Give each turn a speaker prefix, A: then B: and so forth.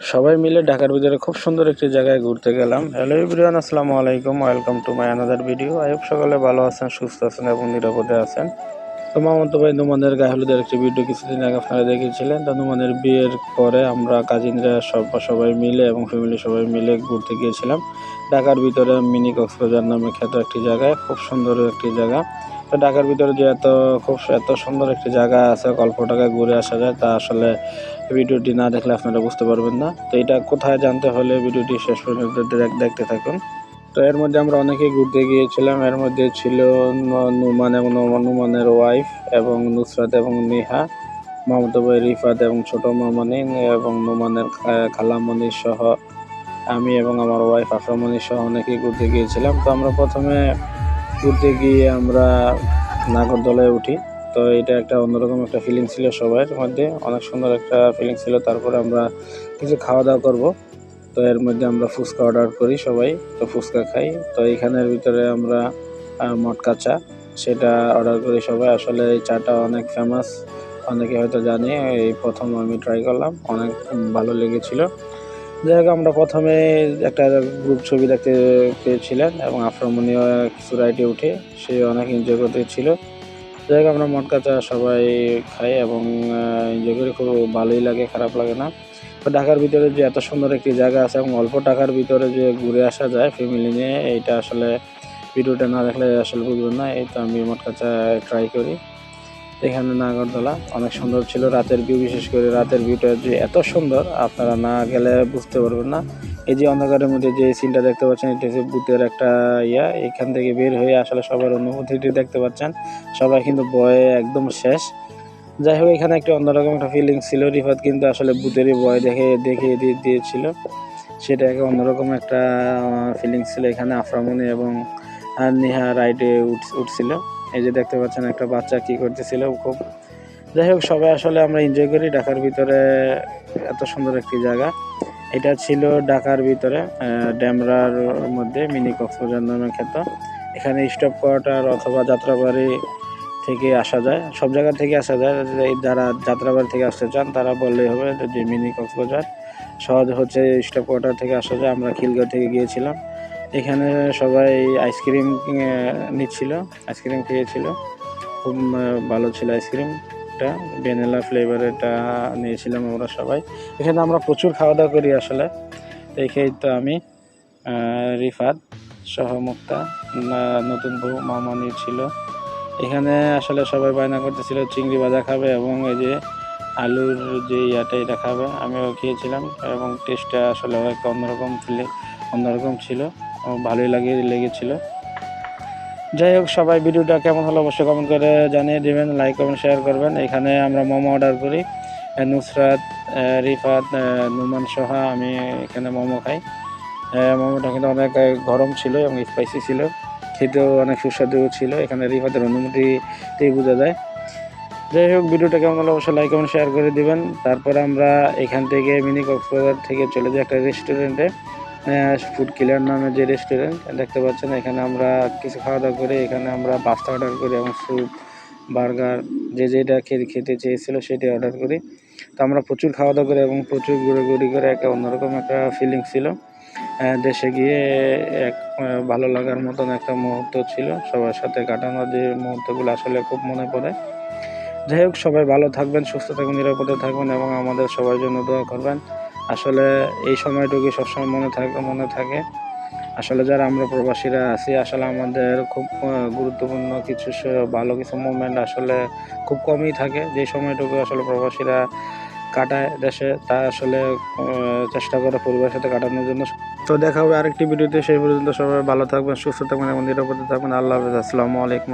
A: সবাই মিলে ঢাকার ভিতরে খুব সুন্দর একটি জায়গায় ঘুরতে গেলাম। হ্যালো এভরিওয়ান আসসালামু আলাইকুম। Welcome to my another video আইব সকালে ভালো আছেন সুস্থ আছেন এবং নিরাপদে আছেন। তো মামাতো ভাই নুমানের গায়ে হলুদের একটি ভিডিও কিছুদিন আগে আপনারা দেখেছিলেন। তো নুমানের বিয়ের পরে আমরা কাজিনরা সব সবাই মিলে এবং ফ্যামিলি সবাই মিলে ঘুরতে গিয়েছিলাম। ঢাকার ভিতরে মিনি কক্সবাজার নামে খ্যাত একটি জায়গায় খুব সুন্দর একটি জায়গা। তো ঢাকার ভিতরে যে এত খুব এত সুন্দর একটি জায়গা আছে অল্প টাকায় ঘুরে আসা যায়, তা আসলে ভিডিওটি না দেখলে আপনারা বুঝতে পারবেন না। তো এটা কোথায় জানতে হলে ভিডিওটি শেষ পর্যন্ত দেখ- দেখতে থাকুন। তো এর মধ্যে আমরা অনেকেই ঘুরতে গিয়েছিলাম। এর মধ্যে ছিল নুমান এবং নম- নুমানের ওয়াইফ এবং নুসরাত এবং নেহা মামতো ভাই রিফাত এবং ছোট মামনি এবং নুমানের খালামণি সহ আমি এবং আমার ওয়াইফ আফরামণি সহ অনেকেই ঘুরতে গিয়েছিলাম। তো আমরা প্রথমে ঘুরতে গিয়ে আমরা নাগরদোলায় উঠি। তো এটা একটা অন্যরকম একটা ফিলিং ছিল সবার মধ্যে। অনেক সুন্দর একটা ফিলিং ছিল। তারপরে আমরা কিছু খাওয়া দাওয়া করব। তো এর মধ্যে আমরা ফুচকা অর্ডার করি সবাই। তো ফুচকা খাই। তো এখানের ভিতরে আমরা মটকা চা সেটা অর্ডার করি সবাই। আসলে এই চাটা অনেক ফেমাস অনেকে হয়তো জানে। এই প্রথম আমি ট্রাই করলাম। অনেক ভালো লেগেছিল। যাই হোক, আমরা প্রথমে একটা গ্রুপ ছবি দেখতে পেয়েছিলেন এবং আফ্রামণীয় কিছু রাইডে উঠে সে অনেক এনজয় করতে ছিল। যাই হোক, আমরা মটকা চা সবাই খাই এবং এনজয় করি। খুব ভালোই লাগে, খারাপ লাগে না। তো ঢাকার ভিতরে যে এত সুন্দর একটি জায়গা আছে এবং অল্প টাকার ভিতরে যে ঘুরে আসা যায় ফ্যামিলি নিয়ে, এইটা আসলে ভিডিওটা না দেখলে আসলে বুঝবেন না, এই তো আমি মটকা চা ট্রাই করি। এখানে নাগরদোলা অনেক সুন্দর ছিল, রাতের ভিউ বিশেষ করে রাতের ভিউটা যে এত সুন্দর, আপনারা না গেলে বুঝতে পারবেন না। এই যে অন্ধকারের মধ্যে যে সিনটা দেখতে পাচ্ছেন, এটা হচ্ছে ভূতের একটা ইয়া। এখান থেকে বের হয়ে আসলে সবার অনুভূতিটি দেখতে পাচ্ছেন। সবাই কিন্তু ভয়ে একদম শেষ। যাই হোক, এখানে একটা অন্যরকম একটা ফিলিংস ছিল। রিফাত কিন্তু আসলে ভূতেরই ভয় দেখে দেখে দিয়ে দিয়েছিল। সেটা একটা অন্যরকম একটা ফিলিংস ছিল। এখানে আফরামনি এবং নেহা রাইডে উঠ, উঠছিল। এই যে দেখতে পাচ্ছেন একটা বাচ্চা কি করতেছিল খুব। যাই হোক, সবাই আসলে আমরা এনজয় করি ঢাকার ভিতরে এত সুন্দর একটি জায়গা। এটা ছিল ঢাকার ভিতরে ড্যামরার মধ্যে, মিনি কক্সবাজার নামে খ্যাত। এখানে স্টপ কোয়ার্টার অথবা যাত্রাবাড়ি থেকে আসা যায়। সব জায়গা থেকে আসা যায়। যারা যাত্রাবাড়ি থেকে আসতে চান, তারা বললেই হবে যে মিনি কক্সবাজার। সহজ হচ্ছে স্টপ কোয়ার্টার থেকে আসা যায়। আমরা খিলগাঁও থেকে গিয়েছিলাম। এখানে সবাই আইসক্রিম নিচ্ছিল আইসক্রিম খেয়েছিল। খুব ভালো ছিল আইসক্রিমটা ভ্যানিলা ফ্লেভারেরটা নিয়েছিলাম আমরা সবাই। এখানে আমরা প্রচুর খাওয়া দাওয়া করি আসলে। দেখেই তো আমি রিফাত সহ মুক্তা নতুন বউ মামানি ছিল এখানে আসলে সবাই বায়না করতেছিল, চিংড়ি ভাজা খাবে এবং এই যে আলুর যে ইয়াটা, এটা খাবে। আমিও খেয়েছিলাম এবং টেস্টটা আসলে অন্যরকম ফিলে অন্যরকম ছিল। ভালোই লাগে, লেগেছিল। যাই হোক, সবাই ভিডিওটা কেমন হলো অবশ্যই কমেন্ট করে জানিয়ে দেবেন লাইক কমেন্ট শেয়ার করবেন। এখানে আমরা মোমো অর্ডার করি। নুসরাত রিফাত নুমান সোহা, আমি এখানে মোমো খাই। মোমোটা কিন্তু অনেক গরম ছিল এবং স্পাইসি ছিল। খেতেও অনেক সুস্বাদু ছিল। এখানে রিফাতের অনুমতিতেই বোঝা যায়। যাই হোক, ভিডিওটা কেমন হলো অবশ্যই লাইক কমেন্ট শেয়ার করে দিবেন। তারপর আমরা এখান থেকে মিনি কক্সবাজার থেকে চলে যাই একটা রেস্টুরেন্টে ফুড কিলার নামে যে রেস্টুরেন্ট দেখতে পাচ্ছেন এখানে আমরা কিছু খাওয়া দাওয়া করে, এখানে আমরা পাস্তা অর্ডার করি এবং স্যুপ বার্গার যে যেটা খেতে চেয়েছিল সেটাই অর্ডার করি। তো আমরা প্রচুর খাওয়া দাওয়া করে এবং প্রচুর ঘুরে করে একটা অন্যরকম একটা ফিলিং ছিল। দেশে গিয়ে এক ভালো লাগার মতন একটা মুহূর্ত ছিল। সবার সাথে কাটানো যে মুহূর্তগুলো আসলে খুব মনে পড়ে। যাই হোক, সবাই ভালো থাকবেন, সুস্থ থাকবেন নিরাপদে থাকবেন এবং আমাদের সবার জন্য দোয়া করবেন। আসলে এই সময়টুকু সবসময় মনে থাকে মনে থাকে। আসলে যারা আমরা প্রবাসীরা আছি, আসলে আমাদের খুব গুরুত্বপূর্ণ কিছু ভালো কিছু মুভমেন্ট আসলে খুব কমই থাকে। যে সময়টুকু আসলে প্রবাসীরা কাটায় দেশে, তা আসলে চেষ্টা করে পরিবারের সাথে কাটানোর জন্য। তো দেখা হবে আরেকটি ভিডিওতে। সেই পর্যন্ত সবাই ভালো থাকবেন, সুস্থ থাকবেন এবং নিরাপদে থাকবেন। আল্লাহ হাফেজ। আসসালামু আলাইকুম।